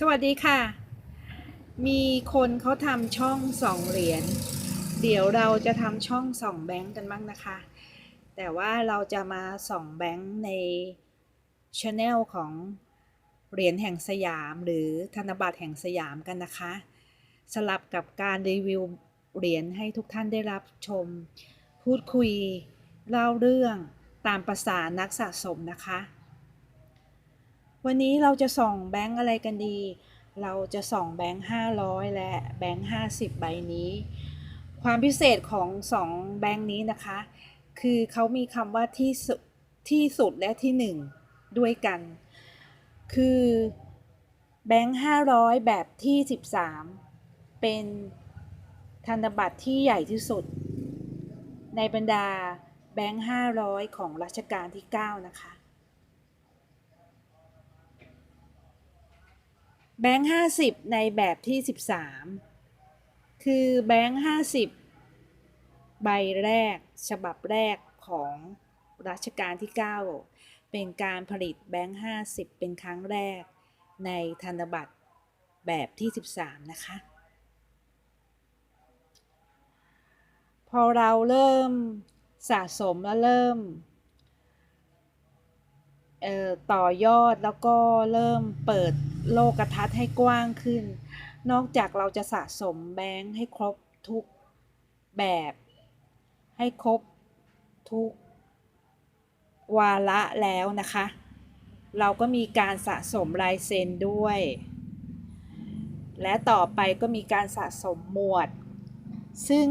สวัสดีค่ะ มีคนเขาทำช่องสองเหรียญ เดี๋ยวเราจะทำช่องสองแบงก์กันบ้างนะคะ แต่ว่าเราจะมาสองแบงก์ในช anel ของเหรียญแห่งสยามหรือธนบัตรแห่งสยามกันนะคะ สลับกับการรีวิวเหรียญให้ทุกท่านได้รับชม พูดคุยเล่าเรื่องตามประษานักสะสมนะคะ วันนี้เราจะส่องแบงค์อะไรกันดี เราจะส่องแบงค์500 และแบงค์50 ใบนี้ ความพิเศษของสองแบงค์นี้นะคะ คือเขามีคำว่าที่สุดที่สุดและที่หนึ่งด้วยกัน คือแบงค์500 แบบที่ 13 เป็นธนบัตรที่ใหญ่ที่สุด ในบรรดาแบงค์500 ของรัชกาลที่ 9 นะคะ แบงค์ห้าสิบในแบบที่สิบสามคือแบงค์ห้าสิบใบแรกฉบับแรกของรัชกาลที่ 9 เป็นการผลิตแบงค์ห้าสิบเป็นครั้งแรกในธนบัตรแบบที่ 13 นะคะ พอเราเริ่มสะสมและเริ่ม ต่อยอดแล้วก็เริ่มเปิดโลกทัศน์ให้กว้างขึ้น นอกจากเราจะสะสมแบงค์ให้ครบทุกแบบ ให้ครบทุกวาระแล้วนะคะ เราก็มีการสะสมลายเซ็นด้วย และต่อไปก็มีการสะสมหมวด ซึ่ง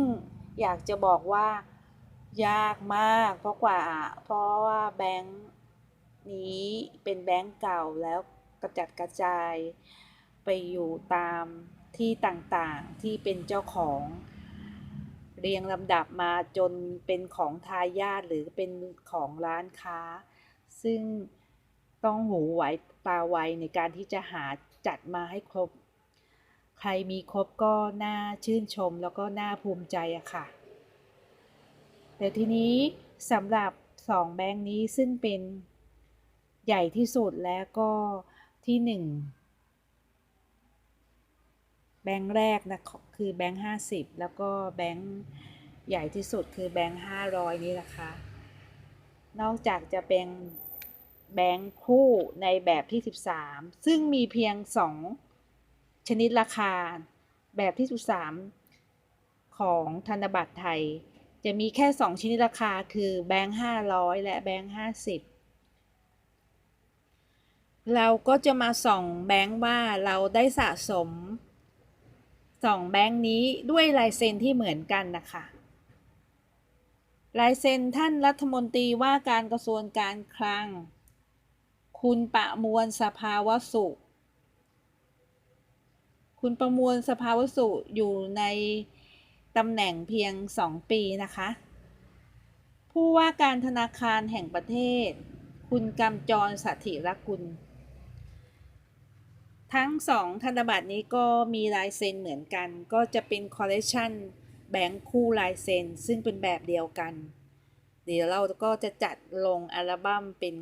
อยากจะบอกว่ายากมาก เพราะกว่าเพราะว่าแบงค์ นี้เป็นแบงก์เก่าแล้วกระจัดกระจายไปอยู่ตามที่ต่างๆที่เป็นเจ้าของ เรียงลำดับมาจนเป็นของทายาทหรือเป็นของร้านค้า ซึ่งต้องหูไหวตาไวในการที่จะหาจัดมาให้ครบ ใครมีครบก็น่าชื่นชมแล้วก็น่าภูมิใจอะค่ะ แต่ทีนี้สำหรับสองแบงค์นี้ซึ่งเป็น ใหญ่ที่สุดและก็ที่หนึ่งแบงค์แรกนะคือแบงค์ห้าสิบแล้วก็แบงค์ใหญ่ที่สุดคือแบงค์ห้าร้อยนี่นะคะ นอกจากจะเป็นแบงค์คู่ในแบบที่ 13 ซึ่งมีเพียง 2 ชนิดราคา แบบที่ 13 ของธนบัตรไทย จะมีแค่ 2 ชนิดราคาคือแบงค์500 และแบงค์50 เราก็จะมาส่องแบงค์ว่าเราได้สะสมสองแบงค์นี้ด้วยลายเซ็นที่เหมือนกันนะคะลายเซ็นท่านรัฐมนตรีว่าการกระทรวงการคลัง คุณประมวลสภาวสุคุณประมวลสภาวสุอยู่ในตำแหน่งเพียง 2 ปีนะคะ ผู้ว่าการธนาคารแห่งประเทศ คุณกำจรสถิรกุล ทั้งสองธนบัตรนี้ก็มีลายเซ็นเหมือนกัน ก็จะเป็นคอลเลคชันแบงค์คู่ลายเซ็นซึ่งเป็นแบบเดียวกัน เดี๋ยวเราก็จะจัดลงอัลบั้มเป็น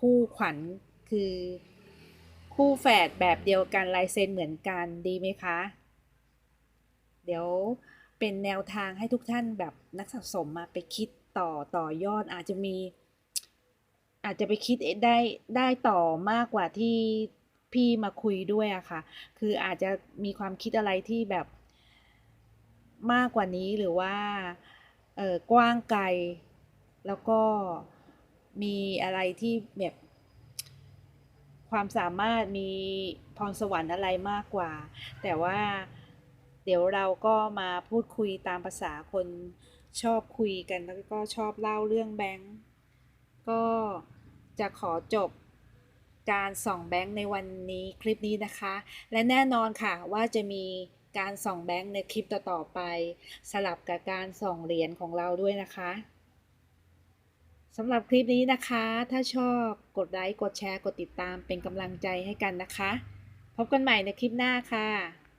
คู่ขวัญคือ คู่แฝดแบบเดียวกันลายเซ็นเหมือนกันดีไหมคะ เดี๋ยวเป็นแนวทางให้ทุกท่านแบบนักสะสมมาไปคิดต่อต่อยอดอาจจะมี อาจจะไปคิดได้ได้ต่อมากกว่าที่ พี่มาคุยด้วยอะค่ะ คืออาจจะมีความคิดอะไรที่แบบมากกว่านี้หรือว่าเออกว้างไกล แล้วก็มีอะไรที่แบบความสามารถมีพรสวรรค์อะไรมากกว่า แต่ว่าเดี๋ยวเราก็มาพูดคุยตามภาษาคนชอบคุยกันแล้วก็ชอบเล่าเรื่องแบงก์ก็จะขอจบ การส่องแบงค์ในวันนี้คลิปนี้นะคะ และแน่นอนค่ะว่าจะมีการส่องแบงค์ในคลิปต่อๆไป สลับกับการส่องเหรียญของเราด้วยนะคะสำหรับคลิปนี้นะคะ ถ้าชอบกดไลค์กดแชร์กดติดตามเป็นกำลังใจให้กันนะคะ พบกันใหม่ในคลิปหน้าค่ะ